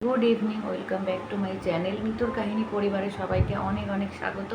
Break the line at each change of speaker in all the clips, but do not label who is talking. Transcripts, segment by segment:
Good evening welcome back to my channel মিতুর কাহিনী পরিবারের সবাইকে অনেক অনেক স্বাগত,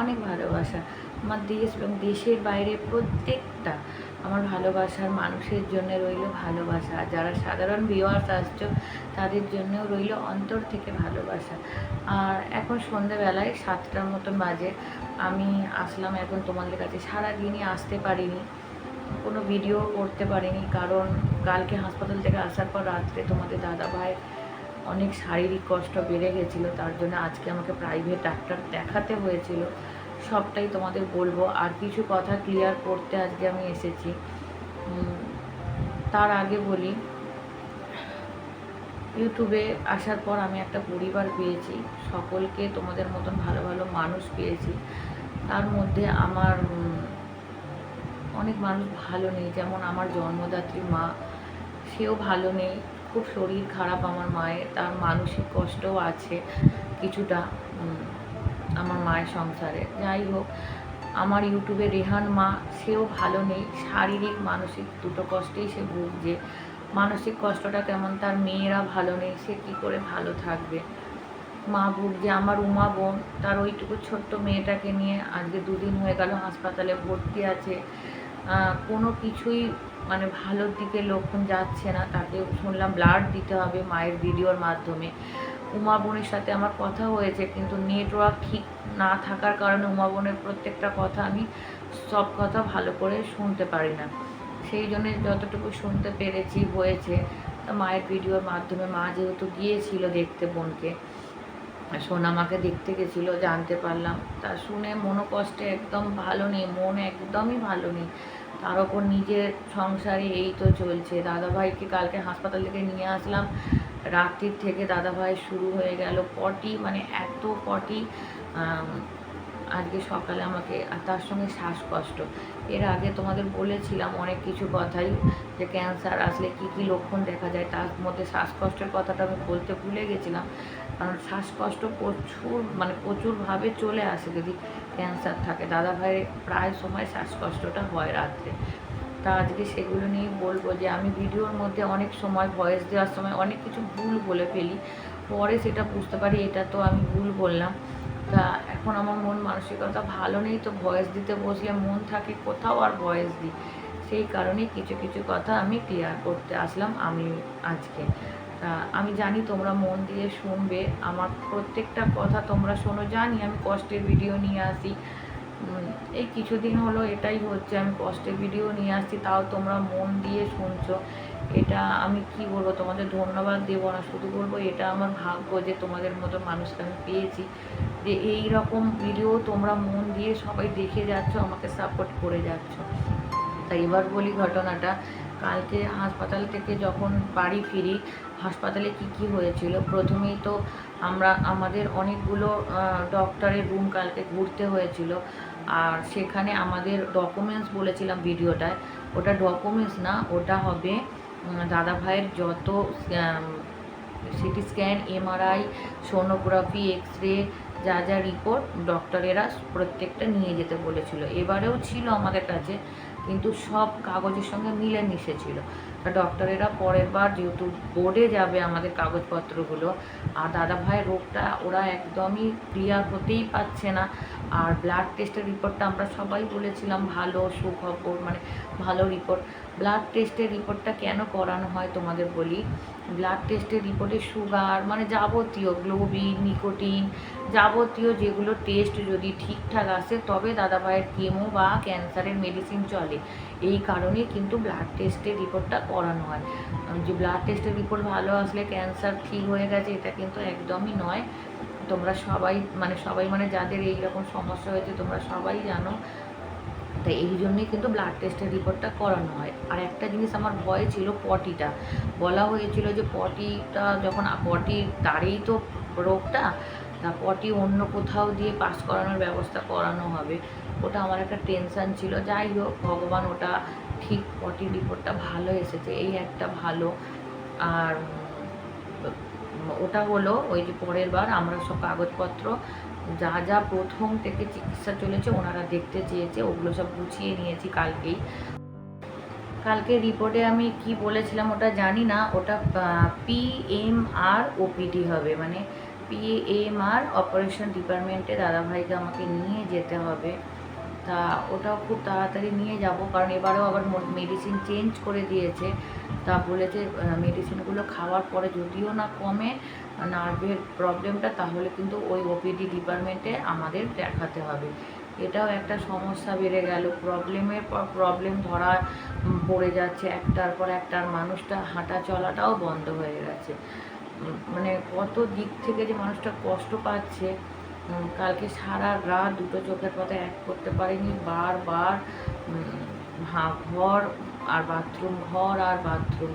অনেক ভালোবাসা। আমার দেশ এবং দেশের বাইরে প্রত্যেকটা আমার ভালোবাসার মানুষের জন্য রইল ভালোবাসা। যারা সাধারণ ভিওয়ার্স আসছো, তাদের জন্যও রইল অন্তর থেকে ভালোবাসা। আর এখন সন্ধেবেলায় সাতটার মতন বাজে। আমি আসলাম এখন তোমাদের কাছে। সারাদিনই আসতে পারিনি, কোনো ভিডিও করতে পারিনি। কারণ কালকে হাসপাতাল থেকে আসার পর রাত্রে তোমাদের দাদা ভাই অনেক শারীরিক কষ্ট বেড়ে গেছিল, তার জন্য আজকে আমাকে প্রাইভেট ডাক্তার দেখাতে হয়েছিল। সবটাই তোমাদের বলব। আর কিছু কথা ক্লিয়ার করতে আজকে আমি এসেছি। তার আগে বলি ইউটিউবে আসার পর আমি একটা পরিবার পেয়েছি। সকলকে তোমাদের মতন ভালো ভালো মানুষ পেয়েছি। তার মধ্যে আমার অনেক মানুষ ভালো নেই। যেমন আমার জন্মদাত্রী মা, সেও ভালো নেই। খুব শরীর খারাপ আমার মায়ের, তার মানসিক কষ্টও আছে কিছুটা আমার মায়ের সংসারে। যাই হোক, আমার ইউটিউবে রেহান মা, সেও ভালো নেই। শারীরিক, মানসিক দুটো কষ্টেই সে ভুগছে। মানসিক কষ্টটা কেমন? তার মেয়েরা ভালো নেই, সে কী করে ভালো থাকবে? মা ভুগছে, আমার উমা বোন, তার ওইটুকু ছোট্ট মেয়েটাকে নিয়ে আজকে দুদিন হয়ে গেল হাসপাতালে ভর্তি আছে। কোনো কিছুই মানে ভালোর দিকে লক্ষণ যাচ্ছে না, তাকে শুনলাম ব্লাড দিতে হবে মায়ের ভিডিওর মাধ্যমে। উমা বোনের সাথে আমার কথা হয়েছে, কিন্তু নেটওয়ার্ক ঠিক না থাকার কারণে উমা বোনের প্রত্যেকটা কথা আমি সব কথা ভালো করে শুনতে পারি না। সেই জন্যে যতটুকু শুনতে পেরেছি হয়েছে, তা মায়ের ভিডিওর মাধ্যমে মা যেহেতু গিয়েছিল দেখতে বোনকে সোনা মাকে দেখতে গেছিল, জানতে পারলাম। তা শুনে মনো কষ্টে একদম ভালো নেই, মন একদমই ভালো নেই। তার ওপর নিজের সংসারে এই তো চলছে। দাদাভাইকে কালকে হাসপাতাল থেকে নিয়ে আসলাম। রাত্রির থেকে দাদাভাই শুরু হয়ে গেল পটি মানে এত পটি আজকে সকালে আমাকে, আর তার সঙ্গে শ্বাসকষ্ট। এর আগে তোমাদের বলেছিলাম অনেক কিছু কথাই, যে ক্যান্সার আসলে কি কি লক্ষণ দেখা যায়, তার মধ্যে শ্বাসকষ্টের কথাটা আমি বলতে ভুলে গেছিলাম। কারণ শ্বাসকষ্ট প্রচুর মানে প্রচুরভাবে চলে আসে যদি ক্যান্সার থাকে। দাদা ভাইয়ের প্রায় সময় শ্বাসকষ্টটা হয় রাত্রে। তা আজকে সেগুলো নিয়েই বলব যে আমি ভিডিওর মধ্যে অনেক সময় ভয়েস দেওয়ার সময় অনেক কিছু ভুল বলে ফেলি। পরে সেটা বুঝতে পারি, এটা তো আমি ভুল বললাম। তা এখন আমার মন মানসিকতা ভালো নেই তো ভয়েস দিতে বসলে মন থাকে, কোথাও আর ভয়েস দিই। সেই কারণেই কিছু কিছু কথা আমি ক্লিয়ার করতে আসলাম আমি আজকে। আমি জানি তোমরা মন দিয়ে শুনবে, আমার প্রত্যেকটা কথা তোমরা শোনো, জানি আমি কষ্টের ভিডিও নিয়ে আসি। এই কিছুদিন হলো এটাই হচ্ছে, আমি কষ্টের ভিডিও নিয়ে আসছি, তাও তোমরা মন দিয়ে শুনছো। এটা আমি কি বলব, তোমাদের ধন্যবাদ দেবো না, শুধু বলব এটা আমার ভাগ্য যে তোমাদের মতো মানুষকে আমি পেয়েছি। যে এই রকম ভিডিও তোমরা মন দিয়ে সবাই দেখে যাচ্ছ, আমাকে সাপোর্ট করে যাচ্ছ। তাই এবার বলি ঘটনাটা। কালকে হাসপাতাল থেকে যখন বাড়ি ফিরি, হাসপাতালে কি কি হয়েছিল? প্রথমেই তো আমরা, আমাদের অনেকগুলো ডক্টরের রুম কালকে ঘুরতে হয়েছিল। আর সেখানে আমাদের ডকুমেন্টস বলেছিলাম ভিডিওটায় ওটা ডকুমেন্টস না, ওটা হবে দাদা ভাইয়ের যত CT scan MRI sonography X ray যা যা রিপোর্ট ডক্টরেরা প্রত্যেকটা নিয়ে যেতে বলেছিল। এবারেও ছিল আমাদের কাছে, কিন্তু সব কাগজের সঙ্গে মিলে মিশে ছিল। তা ডক্টরেরা পরের বার যেহেতু বোর্ডে যাবে আমাদের কাগজপত্রগুলো, আর দাদা ভাইয়ের রোগটা ওরা একদমই ক্লিয়ার হতেই পারছে না। আর ব্লাড টেস্টের রিপোর্টটা আমরা সবাই বলেছিলাম, ভালো সুখবর মানে ভালো রিপোর্ট ব্লাড টেস্টের রিপোর্টটা কেন করানো হয় তোমাদের বলি? ব্লাড টেস্টের রিপোর্টে সুগার মানে যাবতীয় গ্লোবিন নিকোটিন যাবতীয় যেগুলো টেস্ট যদি ঠিকঠাক আসে, তবে দাদাভাইয়ের কেমো বা ক্যান্সারের মেডিসিন চলে। এই কারণেই কিন্তু ব্লাড টেস্টের রিপোর্টটা করানো হয়। যে ব্লাড টেস্টের রিপোর্ট ভালো আসলে ক্যান্সার ঠিক হয়ে গেছে, এটা কিন্তু একদমই নয়। তোমরা সবাই মানে সবাই মানে যাদের এই রকম সমস্যা হয়েছে, তোমরা সবাই জানো। তাই এই জন্যই কিন্তু ব্লাড টেস্টের রিপোর্টটা করানো হয়। আর একটা জিনিস আমার ভয় ছিল পটিটা। বলা হয়েছিল যে পটিটা যখন, পটি তারেই তো রোগটা, তা পটি অন্য কোথাও দিয়ে পাস করানোর ব্যবস্থা করানো হবে। ওটা আমার একটা টেনশান ছিল। যাই হোক, ভগবান ওটা ঠিক পটি রিপোর্টটা ভালো এসেছে, এই একটা ভালো। আর ওটা হলো ওই যে পরের বার আমরা সব কাগজপত্র যা যা প্রথম থেকে চিকিৎসা চলেছে ওনারা দেখতে চেয়েছে, ওগুলো সব গুছিয়ে নিয়েছি কালকেই। কালকে রিপোর্টে আমি কি বলেছিলাম ওটা জানি না, ওটা পি এম আর ওপিডি হবে মানে পি এম আর অপারেশন ডিপার্টমেন্টে দাদাভাইকে আমাকে নিয়ে যেতে হবে। তা ওটাও খুব তাড়াতাড়ি নিয়ে যাব। কারণ এবারেও আবার মেডিসিন চেঞ্জ করে দিয়েছে। তা বলেছে মেডিসিনগুলো খাওয়ার পরে যদিও না কমে নার্ভের প্রবলেমটা তাহলে কিন্তু ওই ওপিডি ডিপার্টমেন্টে আমাদের দেখাতে হবে। এটাও একটা সমস্যা বেড়ে গেল। প্রবলেমের পর প্রবলেম ধরা পড়ে যাচ্ছে। একটার পর একটার মানুষটা হাঁটা চলাটাও বন্ধ হয়ে গেছে। মানে কত দিক থেকে যে মানুষটা কষ্ট পাচ্ছে কালকে সারা রাত দুটো চোখের কথা এক করতে পারিনি। বারবার হা- ঘর আর বাথরুম, ঘর আর বাথরুম।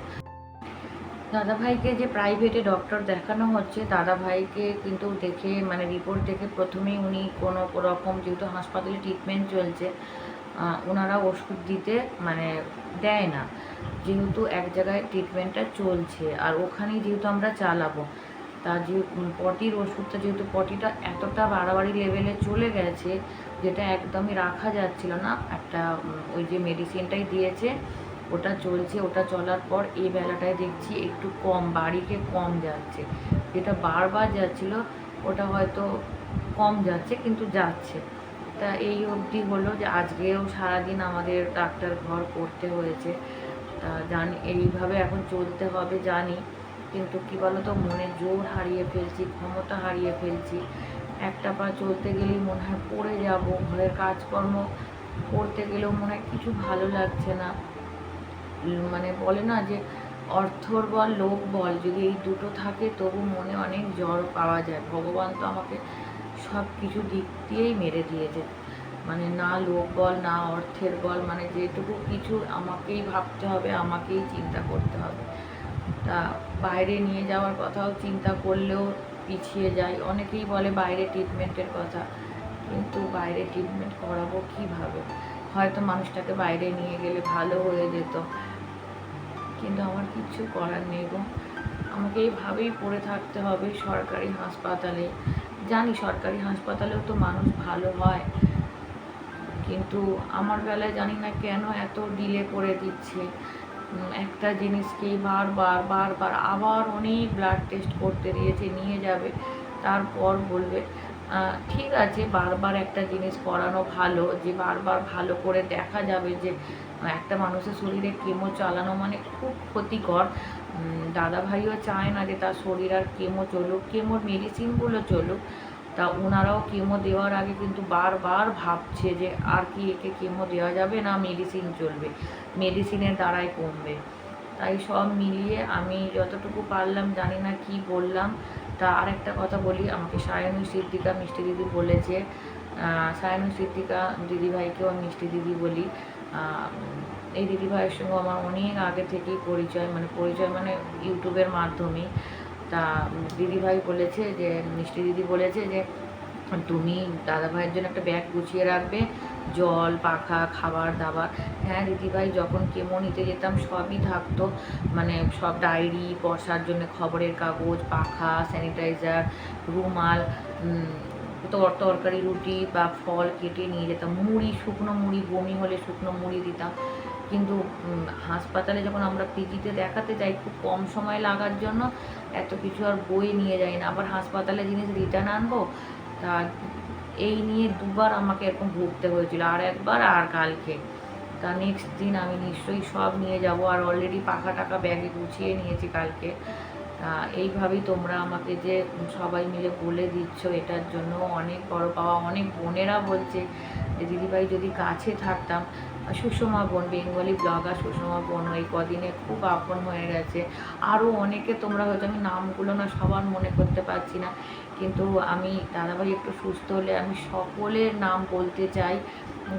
দাদাভাইকে যে প্রাইভেটে ডক্টর দেখানো হচ্ছে, দাদাভাইকে কিন্তু দেখে মানে রিপোর্ট দেখে প্রথমেই উনি কোনো রকম যেহেতু হাসপাতালে ট্রিটমেন্ট চলছে ওনারা ওষুধ দিতে মানে দেয় না। যেহেতু এক জায়গায় ট্রিটমেন্টটা চলছে, আর ওখানেই যেহেতু আমরা চালাবো তা যে পটির ওষুধটা যেহেতু পটিটা এতটা বাড়াবাড়ি লেভেলে চলে গেছে, যেটা একদমই রাখা যাচ্ছিল না। একটা ওই যে মেডিসিনটাই দিয়েছে, ওটা চলছে, ওটা চলার পর এই বেলাটায় দেখছি একটু কম, বাড়িকে কম যাচ্ছে। যেটা বারবার যাচ্ছিল, ওটা হয়তো কম যাচ্ছে, কিন্তু যাচ্ছে। তা এই অবধি হলো যে, আজকেও সারাদিন আমাদের ডাক্তার ঘর করতে হয়েছে। তা জানি, এইভাবে এখন চলতে হবে, জানি। কিন্তু কী তো মনে জোর হারিয়ে ফেলছি, ক্ষমতা হারিয়ে ফেলছি। একটা পা চলতে গেলেই মনে হয় পড়ে যাব, ঘরের কাজকর্ম করতে গেলেও মনে হয় কিছু ভালো লাগছে না। মানে বলে না যে, অর্থর বল, লোক বল, যদি এই দুটো থাকে তবু মনে অনেক জ্বর পাওয়া যায়। ভগবান তো আমাকে সব কিছু দিক দিয়েই মেরে দিয়েছে। মানে না লোক বল, না অর্থের বল মানে যেটুকু কিছু আমাকেই ভাবতে হবে, আমাকেই চিন্তা করতে হবে। তা বাইরে নিয়ে যাওয়ার কথাও চিন্তা করলেও পিছিয়ে যায়। অনেকেই বলে বাইরে ট্রিটমেন্টের কথা, কিন্তু বাইরে ট্রিটমেন্ট করাবো কীভাবে? হয়তো মানুষটাকে বাইরে নিয়ে গেলে ভালো হয়ে যেত। কিন্তু আমার কিচ্ছু করার নেই গো। আমাকে এইভাবেই পড়ে থাকতে হবে সরকারি হাসপাতালে। জানি সরকারি হাসপাতালেও তো মানুষ ভালো হয়, কিন্তু আমার বেলায় জানি না কেন এত ডিলে করে দিচ্ছে। একটা জিনিসকেই বারবার বারবার আবার অনেক ব্লাড টেস্ট করতে দিয়েছে, নিয়ে যাবে, তারপর বলবে ঠিক আছে, বারবার একটা জিনিস করানো ভালো, যে বারবার ভালো করে দেখা যাবে যে একটা মানুষের শরীরে কেমো চালানো মানে খুব ক্ষতিকর। দাদাভাইও চায় না যে তার শরীর আর কেমো চলুক কেমোর মেডিসিনগুলো চলুক তা ওনারাও কেমো দেওয়ার আগে কিন্তু বারবার ভাবছে যে আর কি একে কেমো দেওয়া যাবে না মেডিসিন চলবে। মেডিসিনের দ্বারাই কমবে। তাই সব মিলিয়ে আমি যতটুকু পারলাম, জানি না কি বললাম। তা আরেকটা কথা বলি, আমাকে সায়নী সিদ্দিকা, মিষ্টি দিদি বলেছে সায়নী সিদ্দিকা দিদিভাইকেও আমি মিষ্টি দিদি বলি। এই দিদিভাইয়ের সঙ্গে আমার অনেক আগে থেকেই পরিচয় মানে পরিচয় মানে ইউটিউবের মাধ্যমেই তা দিদিভাই বলেছে যে, মিষ্টি দিদি বলেছে যে, তুমি দাদাভাইয়ের জন্য একটা ব্যাগ গুছিয়ে রাখবে, জল, পাখা, খাবার, দাবার। হ্যাঁ দিদিভাই, যখন কেমো নিতে যেতাম, সবই থাকতো। মানে সব ডায়েরি, বসার জন্য খবরের কাগজ, পাখা, স্যানিটাইজার, রুমাল তর, তরকারি, রুটি বা ফল কেটে নিয়ে যেতাম। মুড়ি, শুকনো মুড়ি, বমি হলে শুকনো মুড়ি দিতাম। কিন্তু হাসপাতালে যখন আমরা পিজিতে দেখাতে যাই, খুব কম সময় লাগার জন্য এত কিছু আর বই নিয়ে যাই না। আবার হাসপাতালে জিনিস রিটার্ন আনব, তা এই নিয়ে দুবার আমাকে এরকম ভুগতে হয়েছিল, আর একবার আর কালকে। তা নেক্সট দিন আমি নিশ্চয়ই সব নিয়ে যাব, আর অলরেডি পাখা টাকা ব্যাগে গুছিয়ে নিয়েছি কালকে। তা এইভাবেই তোমরা আমাকে যে সবাই মিলে বলে দিচ্ছ, এটার জন্য অনেক বড় পাওয়া, অনেক বোনেরা বলছে দিদিভাই যদি কাছে থাকতাম সুষমা বোন, বেঙ্গলি ব্লগার সুষমা বোন এই কদিনে খুব আপন হয়ে গেছে। আরও অনেকে তোমরা হয়তো আমি নামগুলো না সবার মনে করতে পারছি না, কিন্তু আমি দাদাভাই একটু সুস্থ হলে আমি সকলের নাম বলতে চাই।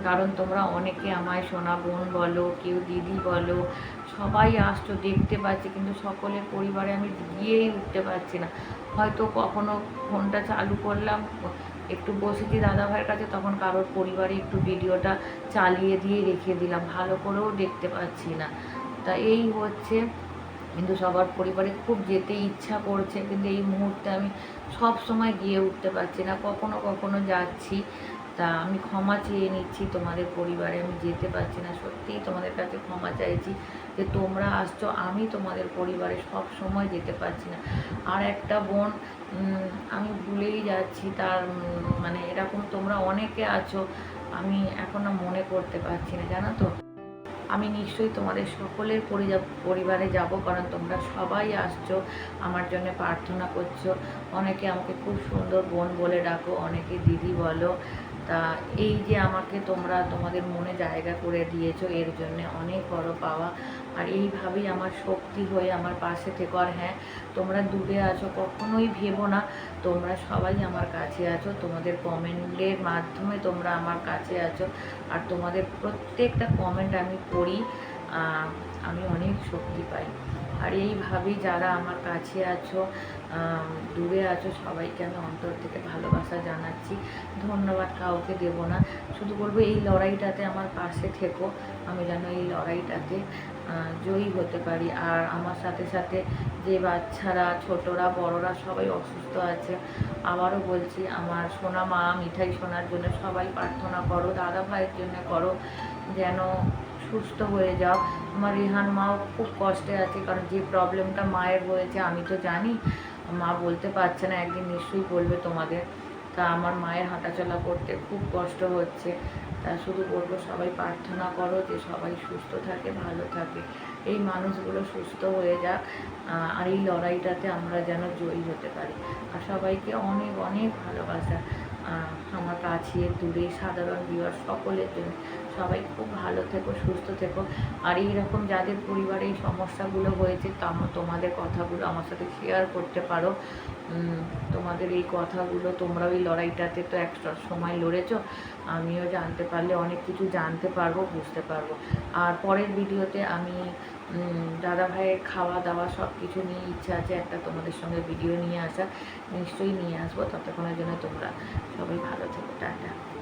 কারণ তোমরা অনেকে আমায় সোনা বোন বলো, কেউ দিদি বলো, সবাই আসছো, দেখতে পাচ্ছি, কিন্তু সকলের পরিবারে আমি গিয়েই উঠতে পারছি না। হয়তো কখনো ফোনটা চালু করলাম একটু বসেছি দাদাভাইয়ের কাছে তখন কারোর পরিবারে একটু ভিডিওটা চালিয়ে দিয়ে রেখে দিলাম, ভালো করেও দেখতে পাচ্ছি না। তা এই হচ্ছে, কিন্তু সবার পরিবারে খুব যেতে ইচ্ছা করছে, কিন্তু এই মুহূর্তে আমি সব সময় গিয়ে উঠতে পারছি না, কখনো কখনো যাচ্ছি। তা আমি ক্ষমা চেয়ে নিচ্ছি তোমাদের পরিবারে, আমি যেতে পারছি না। সত্যিই তোমাদের কাছে ক্ষমা চাইছি যে তোমরা আসছো, আমি তোমাদের পরিবারে সব সময় যেতে পারছি না। আর একটা বোন আমি ভুলেই যাচ্ছি তার মানে এরকম তোমরা অনেকে আছো, আমি এখনও মনে করতে পারছি না, জানো তো? আমি নিশ্চয়ই তোমাদের সকলের পরিবারে যাব, কারণ তোমরা সবাই আসছো, আমার জন্য প্রার্থনা করছ। অনেকে আমাকে খুব সুন্দর বোন বলে ডাকো, অনেকে দিদি বলো তা এই যে আমাকে তোমরা তোমাদের মনে জায়গা করে দিয়েছ, এর জন্য অনেক বড় পাওয়া। আর এইভাবেই আমার শক্তি হয়ে আমার পাশে থেকো। আর হ্যাঁ তোমরা দূরে আছো, কখনোই ভেবো না। তোমরা সবাই আমার কাছে আছো, তোমাদের কমেন্টের মাধ্যমে তোমরা আমার কাছে আছো। আর তোমাদের প্রত্যেকটা কমেন্ট আমি পড়ি আমি অনেক শক্তি পাই। আর এইভাবেই যারা আমার কাছে আছো দূরে আছো, সবাইকে আমি অন্তর থেকে ভালোবাসা জানাচ্ছি। ধন্যবাদ কাউকে দেব না। শুধু বলব, এই লড়াইটাতে আমার পাশে থেকো। আমি যেন এই লড়াইটাতে জয়ী হতে পারি। আর আমার সাথে সাথে যে বাচ্চারা, ছোটরা, বড়রা সবাই অসুস্থ আছে, আবারও বলছি, আমার সোনা মা, মিঠাই সোনার জন্য সবাই প্রার্থনা করো, দাদা ভাইয়ের জন্য করো, যেন সুস্থ হয়ে যাও। আমার রিহান মাও খুব কষ্টে আছে, কারণ যে প্রবলেমটা মায়ের হয়েছে আমি তো জানি। মা বলতে পারছে না, একদিন নিশ্চয়ই বলবে তোমাদের। তা আমার মায়ের হাঁটাচলা করতে খুব কষ্ট হচ্ছে। তা শুধু বলব, সবাই প্রার্থনা করো যে সবাই সুস্থ থাকে, ভালো থাকে। এই মানুষগুলো সুস্থ হয়ে যাক আর এই লড়াইটাতে আমরা যেন জয়ী হতে পারি। আর সবাইকে অনেক অনেক ভালোবাসা। আমার কাছে দূরে, সাধারণ বিবার সকলের জন্য। সবাই খুব ভালো থেকো, সুস্থ থেকো। আর এইরকম যাদের পরিবারে এই সমস্যাগুলো হয়েছে, তাম- তোমাদের কথাগুলো আমার সাথে শেয়ার করতে পারো। তোমাদের এই কথাগুলো তোমরা ওই লড়াইটাতে তো একটা সময় লড়েছো। আমিও জানতে পারলে, অনেক কিছু জানতে পারব, বুঝতে পারব। আর পরের ভিডিওতে আমি দাদা ভাইয়ের খাওয়া দাওয়া সব কিছু নিয়ে ইচ্ছা আছে একটা তোমাদের সঙ্গে ভিডিও নিয়ে আসা নিশ্চয়ই নিয়ে আসব। ততক্ষণের জন্য তোমরা সবাই ভালো থেকো। টাটা।